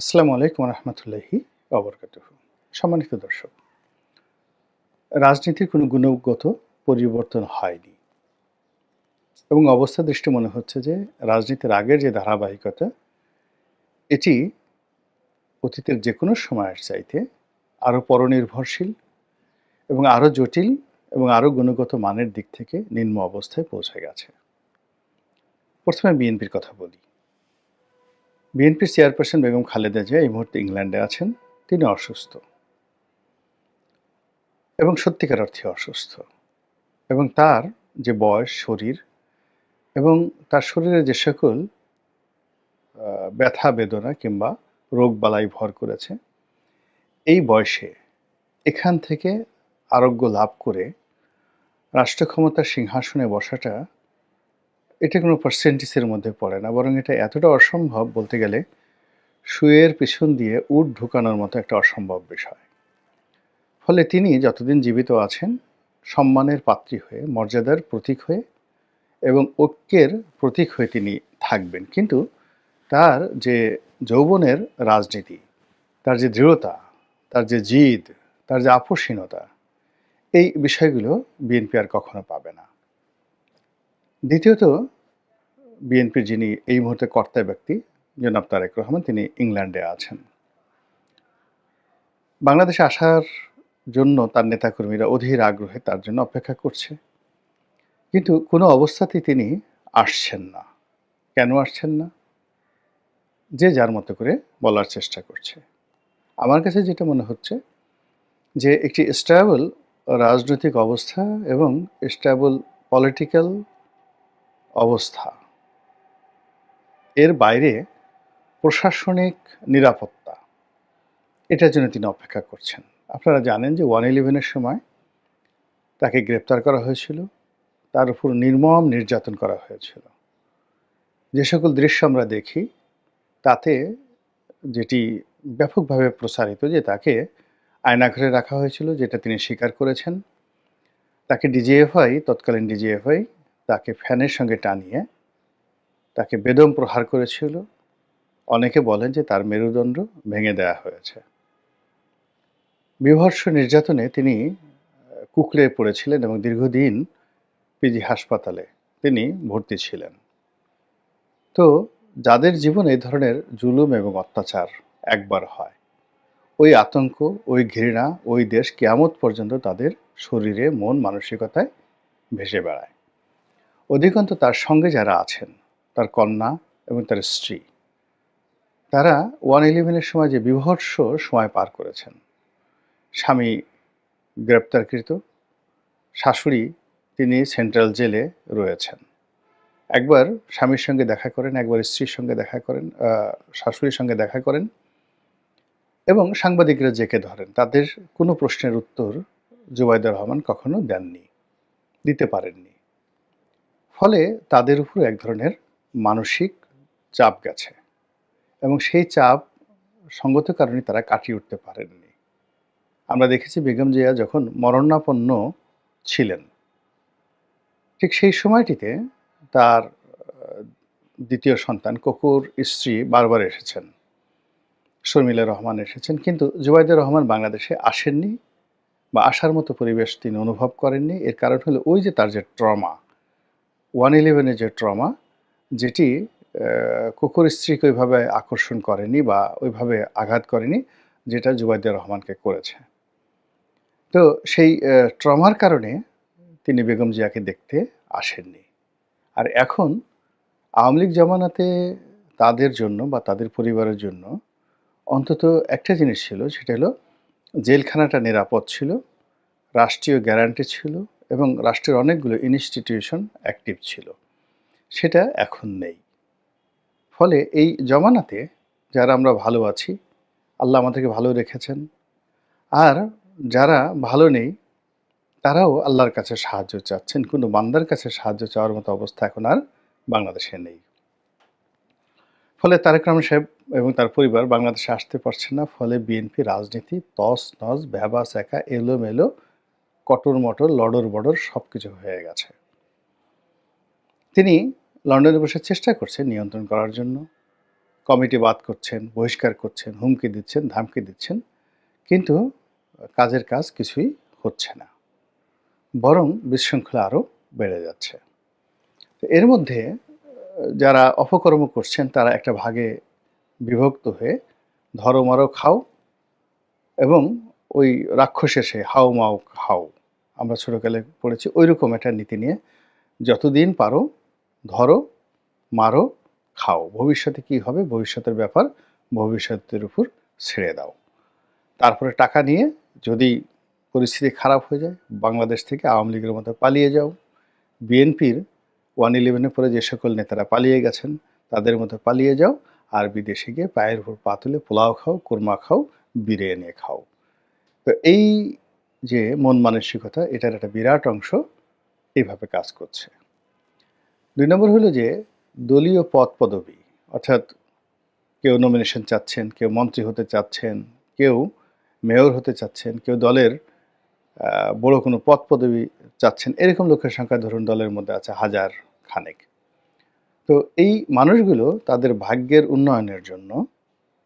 আসসালামু আলাইকুম রহমতুল্লাহি অবরকাত সম্মানিত দর্শক, রাজনীতির কোনো গুণগত পরিবর্তন হয়নি এবং অবস্থা দৃষ্টি মনে হচ্ছে যে রাজনীতির আগের যে ধারাবাহিকতা, এটি অতীতের যে কোনো সময়ের চাইতে আরও পরনির্ভরশীল এবং আরও জটিল এবং আরও গুণগত মানের দিক থেকে নিম্ন অবস্থায় পৌঁছে গেছে। প্রথমে বিএনপির কথা বলি। বিএনপির চেয়ারপারসন বেগম খালেদা জিয়া এই মুহূর্তে ইংল্যান্ডে আছেন। তিনি অসুস্থ। এবং সত্যিকার অর্থে অসুস্থ। এবং তার যে বয়স, শরীর এবং তার শরীরে যে সকল ব্যথা, বেদনা কিংবা রোগ বালাই ভর করেছে, এই বয়সে এখান থেকে আরোগ্য লাভ করে রাষ্ট্র ক্ষমতার সিংহাসনে বসাটা এটা কোনো পার্সেন্টেজের মধ্যে পড়ে না, বরং এটা এতটা অসম্ভব বলতে গেলে শুয়ের পিছন দিয়ে উট ঢুকানোর মতো একটা অসম্ভব বিষয়। ফলে তিনি যতদিন জীবিত আছেন, সম্মানের পাত্রী হয়ে, মর্যাদার প্রতীক হয়ে এবং ঐক্যের প্রতীক হয়ে তিনি থাকবেন। কিন্তু তার যে যৌবনের রাজনীতি, তার যে দৃঢ়তা, তার যে জিদ, তার যে আপোষহীনতা, এই বিষয়গুলো বিএনপি আর কখনো পাবে না। দ্বিতীয়ত, বিএনপির যিনি এই মুহূর্তে কর্তা ব্যক্তি, জনাব তারেক রহমান, তিনি ইংল্যান্ডে আছেন। বাংলাদেশে আসার জন্য তার নেতাকর্মীরা অধীর আগ্রহে তার জন্য অপেক্ষা করছে। কিন্তু কোনো অবস্থাতেই তিনি আসছেন না। কেন আসছেন না? যে যার মতো করে বলার চেষ্টা করছে। আমার কাছে যেটা মনে হচ্ছে, যে একটি স্টেবল রাজনৈতিক অবস্থা এবং স্টেবল পলিটিক্যাল অবস্থা। এর বাইরে প্রশাসনিক নিরাপত্তা, এটার জন্য তিনি অপেক্ষা করছেন। আপনারা জানেন যে ওয়ান ইলেভেনের সময় তাকে গ্রেপ্তার করা হয়েছিল। তার উপর নির্মম নির্যাতন করা হয়েছিল। যে সকল দৃশ্য আমরা দেখি, তাতে যেটি ব্যাপকভাবে প্রসারিত যে তাকে আয়নাঘরে রাখা হয়েছিল, যেটা তিনি স্বীকার করেছেন। তাকে ডিজিএফআই, তৎকালীন ডিজিএফআই তাকে ফ্যানের সঙ্গে টানিয়ে তাকে বেদম প্রহার করেছিল। অনেকে বলেন যে তার মেরুদণ্ড ভেঙে দেওয়া হয়েছে। বিভর্ষ নির্যাতনে তিনি কুকড়ে পড়েছিলেন এবং দীর্ঘদিন পিজি হাসপাতালে তিনি ভর্তি ছিলেন। তো যাদের জীবনে এই ধরনের জুলুম এবং অত্যাচার একবার হয়, ওই আতঙ্ক, ওই ঘৃণা, ওই দেশ কেয়ামত পর্যন্ত তাদের শরীরে, মন, মানসিকতায় ভেসে বেড়ায়। অধিকন্ত তার সঙ্গে যারা আছেন, তার কন্যা এবং তার স্ত্রী, তারা ওয়ান ইলেভেনের সময় যে বিভৎস সময় পার করেছেন। স্বামী গ্রেপ্তারকৃত, শাশুড়ি তিনি সেন্ট্রাল জেলে রয়েছেন। একবার স্বামীর সঙ্গে দেখা করেন, একবার স্ত্রীর সঙ্গে দেখা করেন শাশুড়ির সঙ্গে দেখা করেন এবং সাংবাদিকরা জেকে ধরেন। তাদের কোনো প্রশ্নের উত্তর জুবাইদুর রহমান কখনো দেননি, দিতে পারেননি। ফলে তাদের উপর এক ধরনের মানসিক চাপ গেছে এবং সেই চাপ সঙ্গত কারণে তারা কাটিয়ে উঠতে পারেননি। আমরা দেখেছি বেগম জিয়া যখন মরণাপন্ন ছিলেন, ঠিক সেই সময়টিতে তার দ্বিতীয় সন্তান ককুর স্ত্রী বারবার এসেছেন। শর্মিলা রহমান এসেছেন, কিন্তু জুবাইদুর রহমান বাংলাদেশে আসেননি বা আসার মতো পরিবেশ তিনি অনুভব করেননি। এর কারণ হলো ওই যে তার যে ট্রমা ওয়ান ইলেভেনের যে ট্রমা, যেটি কুকুর স্ত্রীকে ওইভাবে আকর্ষণ করেনি বা ওইভাবে আঘাত করেনি, যেটা জুবাইদুর রহমানকে করেছে। তো সেই ট্রমার কারণে তিনি বেগম জিয়াকে দেখতে আসেননি। আর এখন আওয়ামী লীগ জামানাতে তাদের জন্য বা তাদের পরিবারের জন্য অন্তত একটা জিনিস ছিল, সেটা হলো জেলখানাটা নিরাপদ ছিল, রাষ্ট্রীয় গ্যারান্টি ছিল এবং রাষ্ট্রের অনেকগুলো ইনস্টিটিউশন অ্যাক্টিভ ছিল। সেটা এখন নেই। ফলে এই জমানাতে যারা আমরা ভালো আছি, আল্লাহ আমাদেরকে ভালো রেখেছেন। আর যারা ভালো নেই, তারাও আল্লাহর কাছে সাহায্য চাচ্ছেন। কিন্তু বান্দার কাছে সাহায্য চাওয়ার মতো অবস্থা এখন আর বাংলাদেশে নেই। ফলে তারেক রহমান সাহেব এবং তার পরিবার বাংলাদেশে আসতে পারছে না। ফলে বিএনপি রাজনীতি তস নস ভ্যাবা স্যাকা এলোমেলো কটর মটর, লডর বডর সব কিছু হয়ে গেছে। তিনি লন্ডনে বসে চেষ্টা করছেন নিয়ন্ত্রণ করার জন্য। কমিটি বাদ করছেন, বহিষ্কার করছেন, হুমকি দিচ্ছেন, ধামকি দিচ্ছেন। কিন্তু কাজের কাজ কিছুই হচ্ছে না। বরং বিশৃঙ্খলা আরও বেড়ে যাচ্ছে। এর মধ্যে, যারা অপকর্ম করছেন, তারা একটা ভাগে বিভক্ত হয়ে ধরো মারো খাও এবং ওই রাক্ষসে সে হাও মাও খাও। আমরা ছোটোকালে পড়েছি ওই রকম একটা নীতি নিয়ে যতদিন পারো ধরো, মারো, খাও। ভবিষ্যতে কি হবে? ভবিষ্যতের ব্যাপার, ভবিষ্যতের উপর ছেড়ে দাও। তারপরে টাকা নিয়ে যদি পরিস্থিতি খারাপ হয়ে যায়, বাংলাদেশ থেকে আওয়ামী লীগের মতো পালিয়ে যাও। বিএনপির ওয়ান ইলেভেনের পরে যে সকল নেতারা পালিয়ে গেছেন, তাদের মতো পালিয়ে যাও আর বিদেশে গিয়ে পায়ের উপর পা তুলে পোলাও খাও, কোরমা খাও, বিরিয়ানি খাও। তো এই যে মন মানসিকতা এটার একটা বিরাট অংশ এইভাবে কাজ করছে। দুই নম্বর হলো যে দলীয় পদ পদবি, অর্থাৎ কেউ নমিনেশন চাচ্ছেন, কেউ মন্ত্রী হতে চাচ্ছেন, কেউ মেয়র হতে চাচ্ছেন, কেউ দলের বড় কোনো পদ পদবি চাচ্ছেন, এরকম লোকের সংখ্যা ধরুন দলের মধ্যে আছে হাজার খানেক। তো এই মানুষগুলো তাদের ভাগ্যের উন্নয়নের জন্য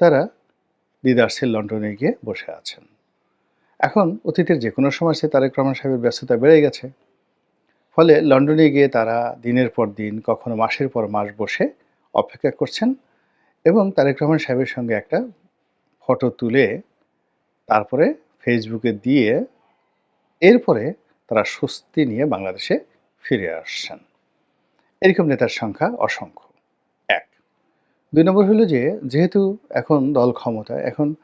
তারা দিদার্সের লন্ডনে গিয়ে বসে আছেন। এখন অতীতের যে কোনো সময় সে তারেক রহমান সাহেবের ব্যস্ততা বেড়ে গেছে। ফলে লন্ডনে গিয়ে তারা দিনের পর দিন, কখনো মাসের পর মাস বসে অপেক্ষা করছেন এবং তারেক রহমান সাহেবের সঙ্গে একটা ফটো তুলে তারপরে ফেসবুকে দিয়ে এরপরে তারা স্বস্তি নিয়ে বাংলাদেশে ফিরে আসছেন। এরকম নেতার সংখ্যা অসংখ্য। এক। দুই নম্বর হলো যে, যেহেতু এখন দল ক্ষমতায়, এখন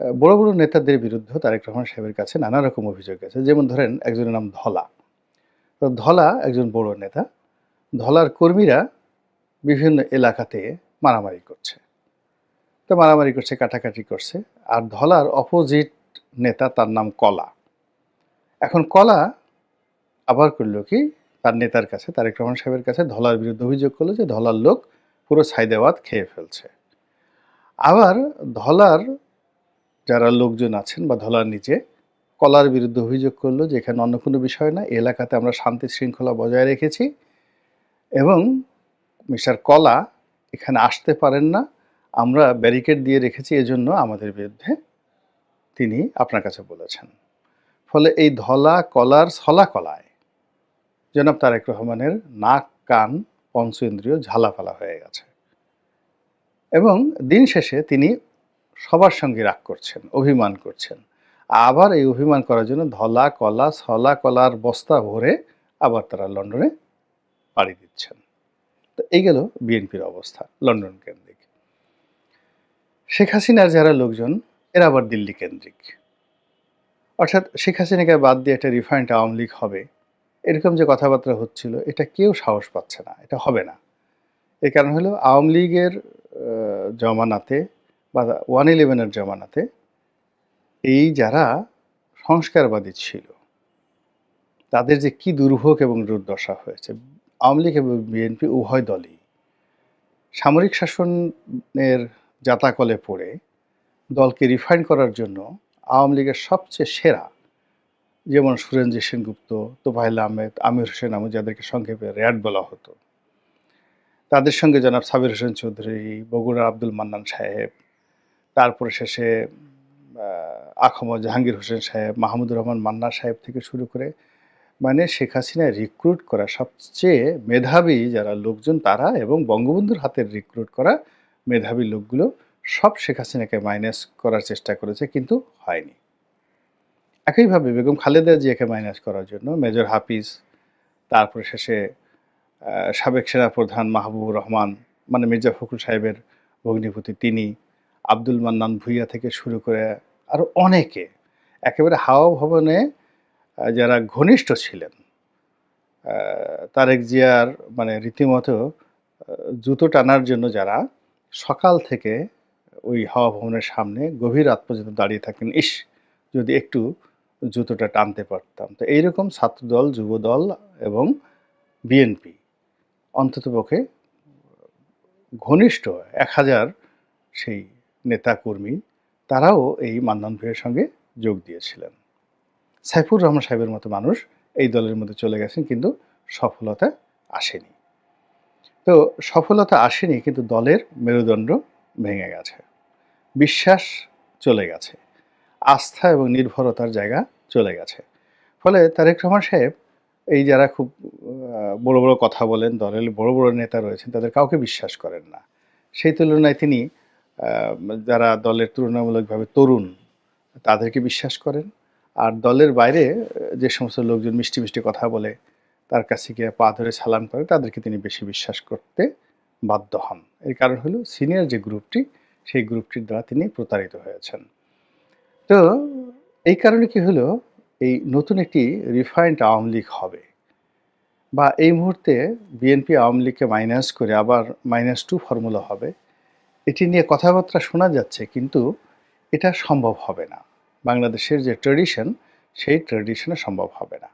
বড় বড় নেতাদের বিরুদ্ধে তারেক রহমান সাহেবের কাছে নানা রকম অভিযোগ আছে। যেমন ধরেন একজনের নাম ধলা। তো ধলা একজন বড় নেতা। ধলার কর্মীরা বিভিন্ন এলাকাতে মারামারি করছে। তো মারামারি করছে, কাটাকাটি করছে। আর ধলার অপোজিট নেতা তার নাম কলা। এখন কলা আবার করল কি? তার নেতার কাছে, তারেক রহমান সাহেবের কাছে ধলার বিরুদ্ধে অভিযোগ করল যে ধলার লোক পুরো সাইদাবাদ খেয়ে ফেলছে। আবার ধলার যারা লোকজন আছেন বা ধলার নিচে, কলার বিরুদ্ধে অভিযোগ করল যে এখানে অন্য কোনো বিষয় না, এলাকাতে আমরা শান্তি শৃঙ্খলা বজায় রেখেছি এবং মিস্টার কলা এখানে আসতে পারেন না, আমরা ব্যারিকেড দিয়ে রেখেছি, এজন্য আমাদের বিরুদ্ধে তিনি আপনার কাছে বলেছেন। ফলে এই ধলা কলার ছলা কলায় জনাব তারেক রহমানের নাক, কান পঞ্চ ইন্দ্রিয় ঝালাফালা হয়ে গেছে। এবং দিন শেষে তিনি সবার সঙ্গে রাগ করছেন, অভিমান করছেন। আবার এই অভিমান করার জন্য ধলা কলা ছলা কলার বস্তা ভরে আবার তারা লন্ডনে পাড়ি দিচ্ছেন। তো এই গেল বিএনপির অবস্থা লন্ডন কেন্দ্রিক। শেখ হাসিনার যারা লোকজন, এরা আবার দিল্লি কেন্দ্রিক। অর্থাৎ শেখ হাসিনাকে বাদ দিয়ে একটা রিফাইন্ড আওয়ামী লীগ হবে, এরকম যে কথাবার্তা হচ্ছিল, এটা কেউ সাহস পাচ্ছে না, এটা হবে না। এর কারণ হলো আওয়ামী লীগের জমানাতে বা ওয়ান ইলেভেনের জমানাতে এই যারা সংস্কারবাদী ছিল, তাদের যে কি দুর্ভোগ এবং দুর্দশা হয়েছে, আওয়ামী লীগ এবং বিএনপি উভয় দলই সামরিক শাসনের জাতাকলে পড়ে দলকে রিফাইন করার জন্য আওয়ামী লীগের সবচেয়ে সেরা যেমন সুরেন্দ্র সেনগুপ্ত তোফাইল আহমেদ, আমির হোসেন আহমেদ যাদেরকে সংক্ষেপে র্যাড বলা হতো, তাদের সঙ্গে জনাব সাবির হোসেন চৌধুরী, বগুড়ার আব্দুল মান্নান সাহেব তারপরে শেষে আহ, আখমদ জাহাঙ্গীর হোসেন সাহেব মাহমুদুর রহমান মান্না সাহেব থেকে শুরু করে মানে শেখ হাসিনা রিক্রুট করা সবচেয়ে মেধাবী যারা লোকজন তারা এবং বঙ্গবন্ধুর হাতের রিক্রুট করা মেধাবী লোকগুলো সব শেখ হাসিনাকে মাইনাস করার চেষ্টা করেছে কিন্তু হয়নি। একইভাবে বেগম খালেদা জিয়াকে মাইনাস করার জন্য মেজর হাফিজ তারপরে শেষে সাবেক সেনাপ্রধান মাহবুবুর রহমান মানে মির্জা ফখরুল সাহেবের ভগ্নিপতি তিনি আব্দুল মান্নান ভুইয়া থেকে শুরু করে আরও অনেকে, একেবারে হাওয়া ভবনে যারা ঘনিষ্ঠ ছিলেন তারেক জিয়ার মানে রীতিমতো জুতো টানার জন্য যারা সকাল থেকে ওই হাওয়া ভবনের সামনে গভীর রাত পর্যন্ত দাঁড়িয়ে থাকেন, ইস, যদি একটু জুতোটা টানতে পারতাম। তো এইরকম ছাত্রদল, যুবদল এবং বিএনপি অন্ততপক্ষে ঘনিষ্ঠ এক হাজার সেই নেতাকর্মী তারাও এই মান্নান ভূঁইয়ার সঙ্গে যোগ দিয়েছিলেন। সাইফুর রহমান সাহেবের মতো মানুষ এই দলের মধ্যে চলে গেছেন, কিন্তু সফলতা আসেনি। তো সফলতা আসেনি, কিন্তু দলের মেরুদণ্ড ভেঙে গেছে। বিশ্বাস চলে গেছে। আস্থা এবং নির্ভরতার জায়গা চলে গেছে। ফলে তারেক রহমান সাহেব, এই যারা খুব বড় বড় কথা বলেন, দলের বড় বড় নেতা রয়েছেন, তাদের কাউকে বিশ্বাস করেন না। সেই তুলনায় তিনি যারা দলের তুলনামূলকভাবে তরুণ, তাদেরকে বিশ্বাস করেন। আর দলের বাইরে, যে সমস্ত লোকজন মিষ্টি মিষ্টি কথা বলে, তার কাছে গিয়ে পা ধরে সালাম করে, তাদেরকে তিনি বেশি বিশ্বাস করতে বাধ্য হন। এর কারণ হলো, সিনিয়র যে গ্রুপটি, সেই গ্রুপটির দ্বারা তিনি প্রতারিত হয়েছেন। তো, এই কারণে কি হলো, এই নতুন একটি রিফাইন্ড আওয়ামী লীগ হবে। বা এই মুহূর্তে বিএনপি আওয়ামী লীগকে মাইনাস করে আবার মাইনাস টু ফর্মুলা হবে। এটি নিয়ে কথাবার্তা শোনা যাচ্ছে, কিন্তু এটা সম্ভব হবে না। বাংলাদেশের যে ট্রেডিশন সেই ট্রেডিশনে সম্ভব হবে না।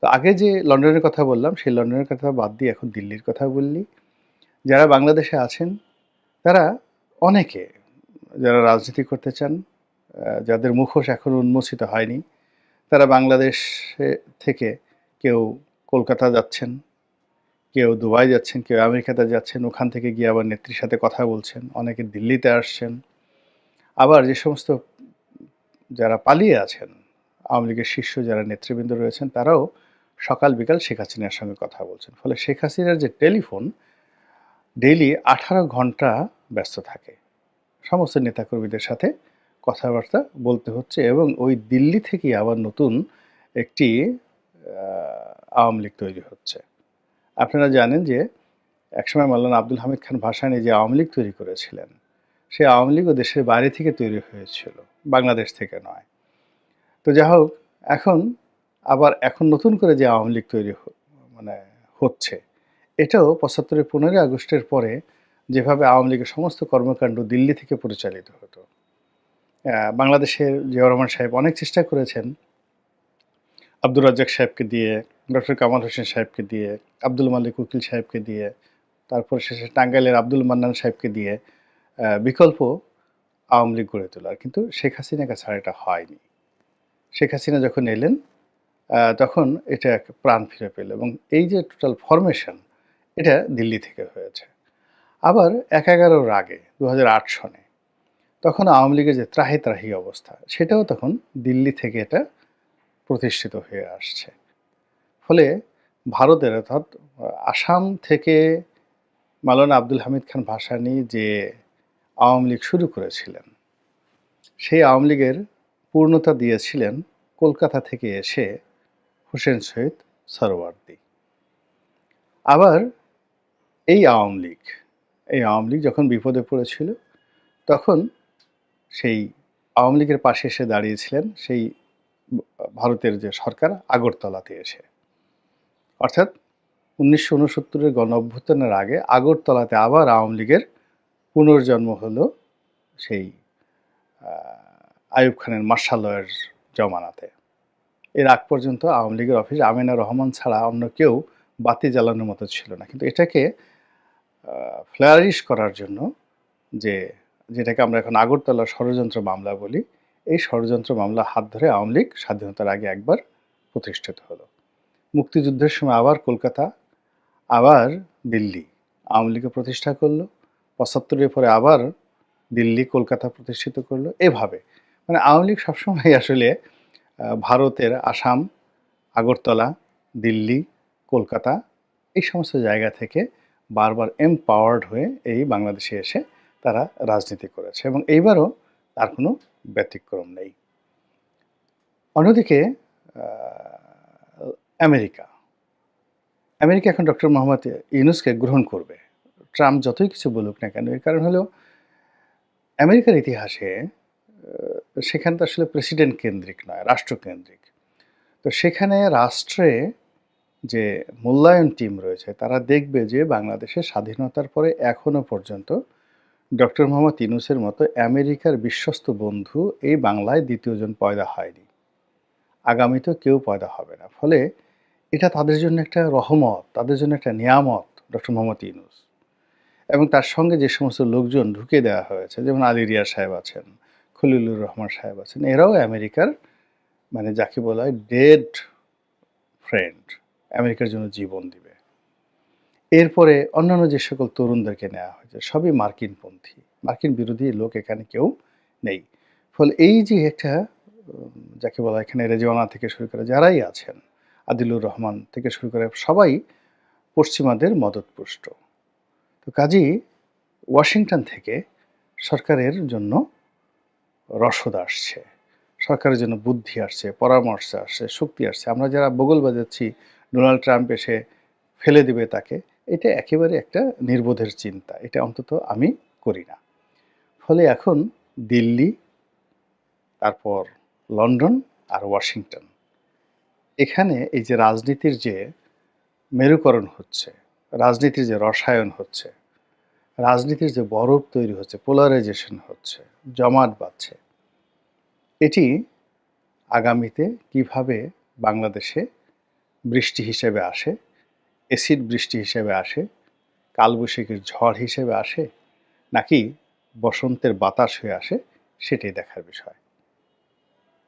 তো আগে যে লন্ডনের কথা বললাম, সেই লন্ডনের কথা বাদ দিয়ে এখন দিল্লির কথা বললি। যারা বাংলাদেশে আছেন, তারা অনেকে, যারা রাজনীতি করতে চান যাদের মুখোশ এখনও উন্মোচিত হয়নি, তারা বাংলাদেশ থেকে কেউ কলকাতা যাচ্ছেন কেউ দুবাই যাচ্ছেন, কেউ আমেরিকাতে যাচ্ছেন, ওখান থেকে গিয়ে আবার নেত্রীর সাথে কথা বলছেন, অনেকে দিল্লিতে আসছেন। আবার যে সমস্ত যারা পালিয়ে আছেন, আওয়ামী লীগের শীর্ষ যারা নেতৃবৃন্দ রয়েছেন, তারাও সকাল বিকাল শেখ হাসিনার সঙ্গে কথা বলছেন। ফলে শেখ হাসিনার যে টেলিফোন, ডেইলি আঠারো ঘণ্টা ব্যস্ত থাকে। সমস্ত নেতাকর্মীদের সাথে কথাবার্তা বলতে হচ্ছে এবং ওই দিল্লি থেকেই আবার নতুন একটি আওয়ামী লীগ তৈরি হচ্ছে। আপনারা জানেন যে একসময় মাওলানা আব্দুল হামিদ খান ভাসানী যে আওয়ামী লীগ তৈরি করেছিলেন সেই আওয়ামী লীগও দেশের বাইরে থেকে তৈরি হয়েছিল, বাংলাদেশ থেকে নয়। তো যাই হোক, এখন আবার এখন নতুন করে যে আওয়ামী লীগ তৈরি মানে হচ্ছে, এটাও পঁচাত্তরের পনেরোই আগস্টের পরে যেভাবে আওয়ামী লীগের সমস্ত কর্মকাণ্ড দিল্লি থেকে পরিচালিত হতো। বাংলাদেশের জিয়াউর রহমান সাহেব অনেক চেষ্টা করেছেন, আব্দুর রাজ্জাক সাহেবকে দিয়ে ডক্টর কামাল হোসেন সাহেবকে দিয়ে, আব্দুল মালিক উকিল সাহেবকে দিয়ে, তারপর শেষে টাঙ্গাইলের আব্দুল মান্নান সাহেবকে দিয়ে বিকল্প আওয়ামী লীগ গড়ে তোলার। কিন্তু শেখ হাসিনার কাছে আর এটা হয়নি। শেখ হাসিনা যখন এলেন তখন এটা এক প্রাণ ফিরে পেল এবং এই যে টোটাল ফরমেশন এটা দিল্লি থেকে হয়েছে। আবার এক এগারোর আগে দু সনে, তখন আওয়ামী লীগের যে ত্রাহি ত্রাহি অবস্থা, সেটাও তখন দিল্লি থেকে এটা প্রতিষ্ঠিত হয়ে আসছে। ফলে ভারতের অর্থাৎ আসাম থেকে মাওলানা আব্দুল হামিদ খান ভাসানি যে আওয়ামী লীগ শুরু করেছিলেন, সেই আওয়ামী লীগের পূর্ণতা দিয়েছিলেন কলকাতা থেকে এসে হোসেন শহীদ সরওয়ার্দী। আবার এই আওয়ামী লীগ, এই আওয়ামী লীগ যখন বিপদে পড়েছিল, তখন সেই আওয়ামী লীগের পাশে এসে দাঁড়িয়েছিলেন সেই ভারতের যে সরকার আগরতলাতে এসে। অর্থাৎ উনিশশো উনসত্তরের গণ অভ্যুত্থানের আগে আগরতলাতে আবার আওয়ামী লীগের পুনর্জন্ম হলো সেই আয়ুব খানের মার্শালয়ের জমানাতে। এর আগ পর্যন্ত আওয়ামী লীগের অফিস আমিনা রহমান ছাড়া অন্য কেউ বাতি জ্বালানোর মতো ছিল না। কিন্তু এটাকে ফ্লারিশ করার জন্য যে, যেটাকে আমরা এখন আগরতলা ষড়যন্ত্র মামলা বলি, এই ষড়যন্ত্র মামলা হাত ধরে আওয়ামী লীগ স্বাধীনতার আগে একবার প্রতিষ্ঠিত হলো। মুক্তিযুদ্ধের সময় আবার কলকাতা, আবার দিল্লি আওয়ামী লীগকে প্রতিষ্ঠা করল। পঁচাত্তরের পরে আবার দিল্লি, কলকাতা প্রতিষ্ঠিত করল। এভাবে। মানে আওয়ামী লীগ সবসময় আসলে ভারতের আসাম, আগরতলা, দিল্লি, কলকাতা এই সমস্ত জায়গা থেকে বারবার এমপাওয়ার্ড হয়ে এই বাংলাদেশে এসে তারা রাজনীতি করেছে এবং এইবারও তার কোনো ব্যতিক্রম নেই। অন্যদিকে আমেরিকা। আমেরিকা এখন ডক্টর মোহাম্মদ ইউনুসকে গ্রহণ করবে। ট্রাম্প যতই কিছু বলুক না কেন এর কারণ হলো আমেরিকার ইতিহাসে আহ, সেখানে তো আসলে প্রেসিডেন্ট কেন্দ্রিক নয় রাষ্ট্রকেন্দ্রিক তো সেখানে রাষ্ট্রে যে মূল্যায়ন টিম রয়েছে তারা দেখবে যে বাংলাদেশের স্বাধীনতার পরে এখনও পর্যন্ত ডক্টর মোহাম্মদ ইনুসের মতো আমেরিকার বিশ্বস্ত বন্ধু এই বাংলায় দ্বিতীয়জন পয়দা হয়নি। আগামীতেও কেউ পয়দা হবে না। ফলে এটা তাদের জন্য একটা রহমত, তাদের জন্য একটা নিয়ামত, ডক্টর মোহাম্মদ ইউনুস। এবং তার সঙ্গে যে সমস্ত লোকজন ঢুকে দেওয়া হয়েছে, যেমন আলী রিয়া সাহেব আছেন, খলিলুর রহমান সাহেব আছেন, এরাও আমেরিকার মানে যাকে বলা হয় ডেড ফ্রেন্ড, আমেরিকার জন্য জীবন দিবে। এরপরে অন্যান্য যে সকল তরুণদেরকে নেওয়া হয়েছে, সবই মার্কিনপন্থী মার্কিন বিরোধী লোক এখানে কেউ নেই। ফলে এই যে একটা যাকে বলা এখানে রেজওয়ানা থেকে শুরু করে যারাই আছেন আদিলুর রহমান থেকে শুরু করে সবাই পশ্চিমাদের মদতপুষ্ট। তো কাজেই ওয়াশিংটন থেকে সরকারের জন্য রসদ আসছে। সরকারের জন্য বুদ্ধি আসছে, পরামর্শ আসছে, শক্তি আসছে। আমরা যারা বগল বাজাচ্ছি, ডোনাল্ড ট্রাম্প এসে ফেলে দিবে তাকে, এটা একেবারে একটা নির্বোধের চিন্তা। এটা অন্তত আমি করি না। ফলে এখন দিল্লি, তারপর লন্ডন আর ওয়াশিংটন এখানে এই যে রাজনীতির যে মেরুকরণ হচ্ছে, রাজনীতির যে রসায়ন হচ্ছে, রাজনীতির যে বরফ তৈরি হচ্ছে পোলারাইজেশন হচ্ছে, জমাট বাঁধছে, এটি আগামীতে কীভাবে বাংলাদেশে বৃষ্টি হিসেবে আসে অ্যাসিড বৃষ্টি হিসেবে আসে, কালবৈশাখীর ঝড় হিসেবে আসে, নাকি বসন্তের বাতাস হয়ে আসে, সেটাই দেখার বিষয়।